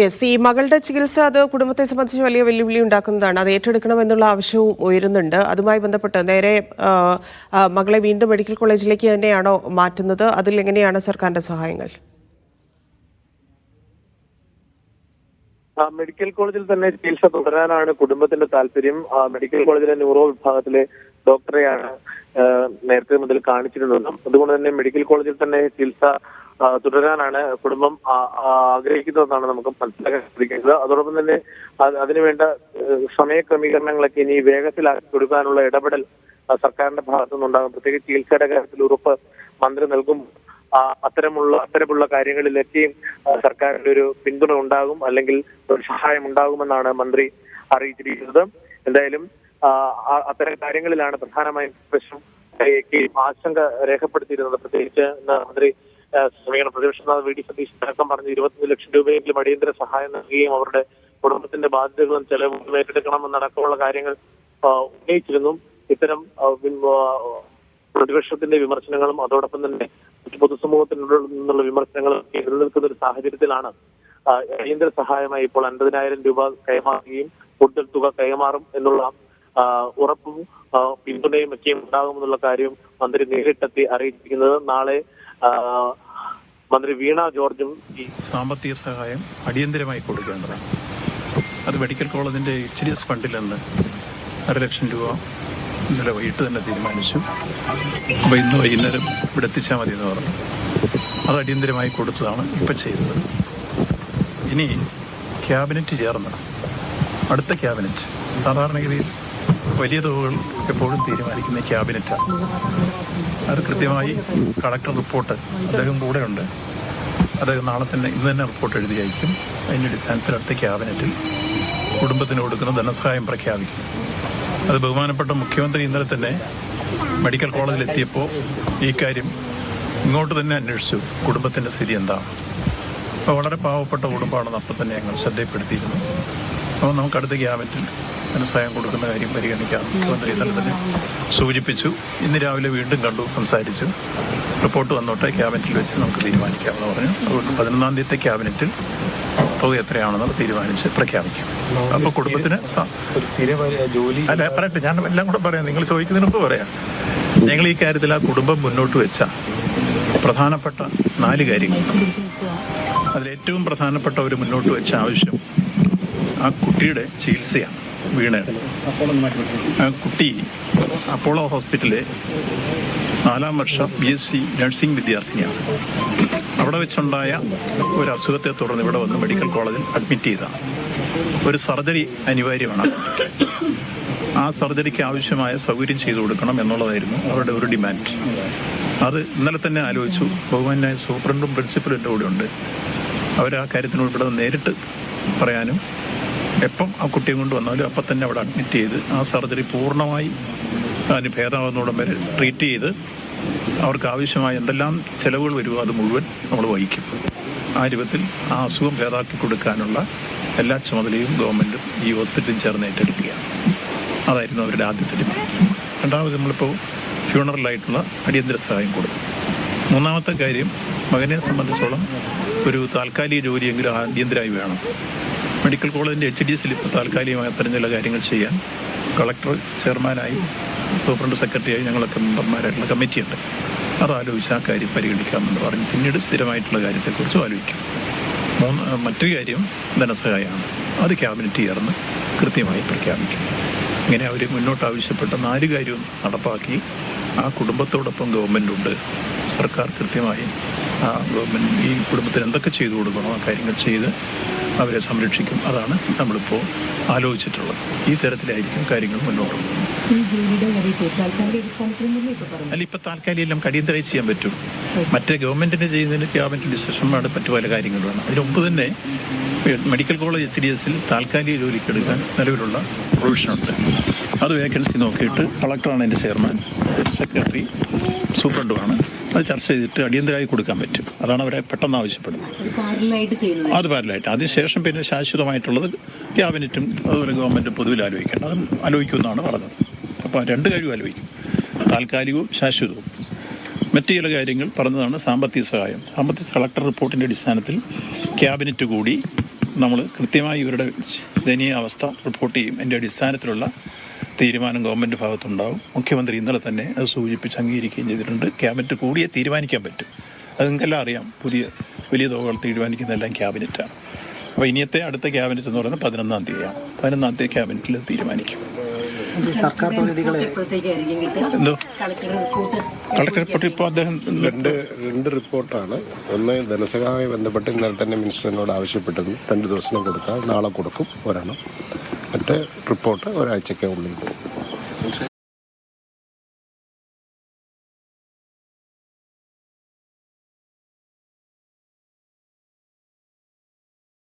Yes ഈ മകളുടെ ചികിത്സ അത് കുടുംബത്തെ സംബന്ധിച്ച് വലിയ വെല്ലുവിളി ഉണ്ടാക്കുന്നതാണ്. അത് ഏറ്റെടുക്കണം എന്നുള്ള ആവശ്യവും ഉയരുന്നുണ്ട്. അതുമായി ബന്ധപ്പെട്ട് നേരെ മകളെ വീണ്ടും മെഡിക്കൽ കോളേജിലേക്ക് തന്നെയാണോ മാറ്റുന്നത്? അതിൽ എങ്ങനെയാണ് സർക്കാരിന്റെ സഹായങ്ങൾ? മെഡിക്കൽ കോളേജിൽ തന്നെ ചികിത്സ തുടരാനാണ് കുടുംബത്തിന്റെ താല്പര്യം. മെഡിക്കൽ കോളേജിലെ ന്യൂറോ വിഭാഗത്തിലെ ഡോക്ടറെയാണ് നേരത്തെ മുതൽ കാണിച്ചിരുന്നത് അതുകൊണ്ട് തന്നെ മെഡിക്കൽ കോളേജിൽ തന്നെ ചികിത്സ തുടരാനാണ് കുടുംബം ആഗ്രഹിക്കുന്നതെന്നാണ് നമുക്ക് മനസ്സിലാക്കാൻ സാധിക്കുന്നത്. അതോടൊപ്പം തന്നെ അത് അതിനുവേണ്ട സമയ സമയക്രമീകരണങ്ങളൊക്കെ ഇനി വേഗത്തിലാക്കി കൊടുക്കാനുള്ള ഇടപെടൽ സർക്കാരിന്റെ ഭാഗത്തു നിന്നുണ്ടാകും. പ്രത്യേകിച്ച് ചികിത്സയുടെ കാര്യത്തിൽ ഉറപ്പ് മന്ത്രി നൽകും. അത്തരമുള്ള അത്തരമുള്ള കാര്യങ്ങളിലൊക്കെയും സർക്കാരിന്റെ ഒരു പിന്തുണ ഉണ്ടാകും അല്ലെങ്കിൽ ഒരു സഹായം ഉണ്ടാകുമെന്നാണ് മന്ത്രി അറിയിച്ചിരിക്കുന്നത്. എന്തായാലും അത്തരം കാര്യങ്ങളിലാണ് പ്രധാനമായും പ്രശ്നം. ആശങ്ക രേഖപ്പെടുത്തിയിരുന്നത്. പ്രത്യേകിച്ച് മന്ത്രി ക്ഷമിക്കണം പ്രതിപക്ഷ നേതാവ് വി. ഡി. സതീശൻ അടക്കം പറഞ്ഞ് ഇരുപത്തിയഞ്ച് ലക്ഷം രൂപയെങ്കിലും അടിയന്തര സഹായം നൽകുകയും അവരുടെ കുടുംബത്തിന്റെ ബാധ്യതകളും ചെലവുകളും ഏറ്റെടുക്കണമെന്നടക്കമുള്ള കാര്യങ്ങൾ ഉന്നയിച്ചിരുന്നു. ഇത്തരം പ്രതിപക്ഷത്തിന്റെ വിമർശനങ്ങളും അതോടൊപ്പം തന്നെ മറ്റു പൊതുസമൂഹത്തിനുള്ള നിന്നുള്ള വിമർശനങ്ങളും നിലനിൽക്കുന്ന ഒരു സാഹചര്യത്തിലാണ് അടിയന്തര സഹായമായി ഇപ്പോൾ അൻപതിനായിരം രൂപ കൈമാറുകയും കൂടുതൽ തുക കൈമാറും എന്നുള്ള ഉറപ്പും പിന്തുണയും ഒക്കെ ഉണ്ടാകുമെന്നുള്ള കാര്യം മന്ത്രി നേരിട്ടെത്തി അറിയിച്ചിരിക്കുന്നത്. നാളെ മന്ത്രി വീണ ജോർജും ഈ സാമ്പത്തിക സഹായം അടിയന്തരമായി കൊടുക്കേണ്ടതാണ്. അത് മെഡിക്കൽ കോളേജിന്റെ എച്ച് ഡി എസ് ഫണ്ടിൽ നിന്ന് അര ലക്ഷം രൂപ ഇന്നലെ വൈകിട്ട് തന്നെ തീരുമാനിച്ചു. അപ്പോൾ ഇന്ന് വൈകുന്നേരം ഇവിടെ എത്തിച്ചാൽ മതി എന്ന് പറഞ്ഞു. അത് അടിയന്തരമായി കൊടുത്തതാണ് ഇപ്പം ചെയ്തത്. ഇനി ക്യാബിനറ്റ് ചേർന്ന് അടുത്ത ക്യാബിനറ്റ് സാധാരണഗതിയിൽ വലിയ തുകകൾ എപ്പോഴും തീരുമാനിക്കുന്ന ക്യാബിനറ്റാണ് അത് കൃത്യമായി കളക്ടർ റിപ്പോർട്ട് അദ്ദേഹം കൂടെയുണ്ട്. അദ്ദേഹം നാളെ തന്നെ ഇന്ന് തന്നെ റിപ്പോർട്ട് എഴുതി അയക്കും അതിന്റെ അടിസ്ഥാനത്തിൽ അടുത്ത ക്യാബിനറ്റിൽ കുടുംബത്തിന് കൊടുക്കുന്ന ധനസഹായം പ്രഖ്യാപിക്കും. അത് ബഹുമാനപ്പെട്ട മുഖ്യമന്ത്രി ഇന്നലെ തന്നെ മെഡിക്കൽ കോളേജിൽ എത്തിയപ്പോൾ ഈ കാര്യം ഇങ്ങോട്ട് തന്നെ അന്വേഷിച്ചു. കുടുംബത്തിന്റെ സ്ഥിതി എന്താണ് അപ്പോൾ വളരെ പാവപ്പെട്ട കുടുംബമാണെന്ന് അപ്പം തന്നെ ഞങ്ങൾ ശ്രദ്ധയിൽപ്പെടുത്തിയിരുന്നു. അപ്പോൾ നമുക്ക് അടുത്ത ക്യാബിനറ്റിൽ ധനസഹായം കൊടുക്കുന്ന കാര്യം പരിഗണിക്കാം. മുഖ്യമന്ത്രി തന്നെ സൂചിപ്പിച്ചു. ഇന്ന് രാവിലെ വീണ്ടും കണ്ടു സംസാരിച്ചു. റിപ്പോർട്ട് വന്നോട്ടെ ക്യാബിനറ്റിൽ വെച്ച് നമുക്ക് തീരുമാനിക്കാമെന്ന് പറഞ്ഞു. അതുകൊണ്ട് പതിനൊന്നാം തീയതി ക്യാബിനറ്റിൽ തുക എത്രയാണെന്ന് തീരുമാനിച്ച് പ്രഖ്യാപിക്കും. അപ്പൊ കുടുംബത്തിന് അല്ല പറയട്ടെ ഞാൻ എല്ലാം കൂടെ പറയാം. നിങ്ങൾ ചോദിക്കുന്നതിന് മുമ്പ് പറയാം. ഞങ്ങൾ ഈ കാര്യത്തിൽ ആ കുടുംബം മുന്നോട്ട് വെച്ച പ്രധാനപ്പെട്ട നാല് കാര്യങ്ങൾ. അതിലേറ്റവും പ്രധാനപ്പെട്ട ഒരു മുന്നോട്ട് വെച്ച ആവശ്യം ആ കുട്ടിയുടെ ചികിത്സയാണ്. ആ കുട്ടി അപ്പോളോ ഹോസ്പിറ്റലിലെ നാലാം വർഷ ബി എസ് സി നഴ്സിംഗ് വിദ്യാർത്ഥിനിയാണ്. അവിടെ വെച്ചുണ്ടായ ഒരു അസുഖത്തെ തുടർന്ന് ഇവിടെ വന്ന് മെഡിക്കൽ കോളേജിൽ അഡ്മിറ്റ് ചെയ്ത ഒരു സർജറി അനിവാര്യമാണ്. ആ ആ സർജറിക്ക് ആവശ്യമായ സൗകര്യം ചെയ്തു കൊടുക്കണം എന്നുള്ളതായിരുന്നു അവരുടെ ഒരു ഡിമാൻഡ്. അത് ഇന്നലെ തന്നെ ആലോചിച്ചു. ബഹുമാനായ സൂപ്രണ്ടും പ്രിൻസിപ്പലും എന്റെ കൂടെ ഉണ്ട് അവർ ആ കാര്യത്തിനോട് ഇവിടെ നേരിട്ട് പറയാനും എപ്പം ആ കുട്ടിയെ കൊണ്ട് വന്നാലും അപ്പം തന്നെ അവിടെ അഡ്മിറ്റ് ചെയ്ത് ആ സർജറി പൂർണമായി അതിന് ഭേദമാകുന്നോടം വരെ ട്രീറ്റ് ചെയ്ത് അവർക്ക് ആവശ്യമായ എന്തെല്ലാം ചിലവുകൾ വരുമോ അത് മുഴുവൻ നമ്മൾ വഹിക്കും. ആ രൂപത്തിൽ ആ അസുഖം ഭേദാക്കി കൊടുക്കാനുള്ള എല്ലാ ചുമതലയും ഗവൺമെന്റും ഈ ഹോസ്പിറ്റലും ചേർന്ന് ഏറ്റെടുക്കുകയാണ്. അതായിരുന്നു അവരുടെ ആദ്യത്തെ ഡിമാൻഡ് രണ്ടാമത് നമ്മളിപ്പോൾ ഫ്യൂണറലായിട്ടുള്ള അടിയന്തര സഹായം കൊടുക്കും. മൂന്നാമത്തെ കാര്യം മകനെ സംബന്ധിച്ചോളം ഒരു താൽക്കാലിക ജോലിയെങ്കിലും അടിയന്തരമായി വേണം. മെഡിക്കൽ കോളേജിന്റെ എച്ച് ഡി എസിൽ താൽക്കാലികമായി അത്തരം കാര്യങ്ങൾ ചെയ്യാൻ കളക്ടർ ചെയർമാനായി സൂപ്രണ്ട് സെക്രട്ടറിയായി ഞങ്ങളൊക്കെ മെമ്പർമാരായിട്ടുള്ള കമ്മിറ്റിയുണ്ട്. അത് ആലോചിച്ച് ആ കാര്യം പരിഗണിക്കാമെന്ന് പറഞ്ഞു പിന്നീട് സ്ഥിരമായിട്ടുള്ള കാര്യത്തെക്കുറിച്ചും ആലോചിക്കും. മൂന്ന് മറ്റൊരു കാര്യം ധനസഹായമാണ്. അത് ക്യാബിനറ്റ് ചേർന്ന് കൃത്യമായി പ്രഖ്യാപിക്കും ഇങ്ങനെ അവർ മുന്നോട്ട് ആവശ്യപ്പെട്ട നാല് കാര്യവും നടപ്പാക്കി. ആ കുടുംബത്തോടൊപ്പം ഗവൺമെന്റ് ഉണ്ട് സർക്കാർ കൃത്യമായി ഗവൺമെന്റ് ഈ കുടുംബത്തിന് എന്തൊക്കെ ചെയ്തു കൊടുക്കണോ ആ കാര്യങ്ങൾ ചെയ്ത് അവരെ സംരക്ഷിക്കും. അതാണ് നമ്മളിപ്പോൾ ആലോചിച്ചിട്ടുള്ളത്. ഈ തരത്തിലായിരിക്കും കാര്യങ്ങൾ മുന്നോട്ട് അല്ല ഇപ്പൊ താൽക്കാലിക എല്ലാം അടിയന്തരമായി ചെയ്യാൻ പറ്റും. മറ്റേ ഗവൺമെന്റിന് ചെയ്യുന്നതിന് ക്യാബിനറ്റ് ഡിസിഷനുമാണ് മറ്റു പല കാര്യങ്ങൾ വേണം അതിന് മുമ്പ് തന്നെ മെഡിക്കൽ കോളേജ് എച്ച് ഡി എസിൽ താൽക്കാലിക ജോലിക്ക് എടുക്കാൻ നിലവിലുള്ള പ്രൊവിഷനുണ്ട് അത് വേക്കൻസി നോക്കിയിട്ട് കളക്ടറാണ് എന്റെ ചെയർമാൻ സെക്രട്ടറി സൂപ്രണ്ടുമാണ്. അത് ചർച്ച ചെയ്തിട്ട് അടിയന്തരമായി കൊടുക്കാൻ പറ്റും. അതാണ് അവരെ പെട്ടെന്ന് ആവശ്യപ്പെടുന്നത്. അത് പാരലായിട്ട് അതിനുശേഷം പിന്നെ ശാശ്വതമായിട്ടുള്ളത് ക്യാബിനറ്റും അതുപോലെ ഗവൺമെന്റും പൊതുവിൽ ആലോചിക്കേണ്ട. അതും ആലോചിക്കുമെന്നാണ് പറഞ്ഞത്. അപ്പോൾ ആ രണ്ട് കാര്യവും ആലോചിക്കും. താൽക്കാലികവും ശാശ്വതവും. മറ്റു ചില കാര്യങ്ങൾ പറഞ്ഞതാണ് സാമ്പത്തിക സഹായം. സാമ്പത്തിക കളക്ടർ റിപ്പോർട്ടിന്റെ അടിസ്ഥാനത്തിൽ ക്യാബിനറ്റ് കൂടി നമ്മൾ കൃത്യമായി ഇവരുടെ ദയനീയ അവസ്ഥ റിപ്പോർട്ട് ചെയ്യും. എന്റെ അടിസ്ഥാനത്തിലുള്ള തീരുമാനം ഗവൺമെന്റ് ഭാഗത്തുണ്ടാവും. മുഖ്യമന്ത്രി ഇന്നലെ തന്നെ അത് സൂചിപ്പിച്ച് അംഗീകരിക്കുകയും ചെയ്തിട്ടുണ്ട്. ക്യാബിനറ്റ് കൂടിയേ തീരുമാനിക്കാൻ പറ്റും. അത് നിങ്ങൾക്കെല്ലാം അറിയാം. പുതിയ വലിയ തുകകൾ തീരുമാനിക്കുന്നതെല്ലാം ക്യാബിനറ്റാണ്. അപ്പോൾ ഇനിയത്തെ അടുത്ത ക്യാബിനറ്റ് എന്ന് പറയുന്നത് പതിനൊന്നാം തീയതിയാണ്. പതിനൊന്നാം തീയതി ക്യാബിനറ്റിൽ തീരുമാനിക്കും. സർക്കാർ കളക്ടർ റിപ്പോർട്ട് ഇപ്പോൾ അദ്ദേഹം രണ്ട് രണ്ട് റിപ്പോർട്ടാണ്. ഒന്ന് ധനസഹായമായി ബന്ധപ്പെട്ട് ഇന്നലെ തന്നെ മിനിസ്റ്റർ എന്നോട് ആവശ്യപ്പെട്ടിരുന്നു രണ്ട് ദിവസം കൊടുക്കാം നാളെ കൊടുക്കും ഒരെണ്ണം. മറ്റേ റിപ്പോർട്ട് ഒരാഴ്ചയ്ക്ക് ഉള്ളിൽ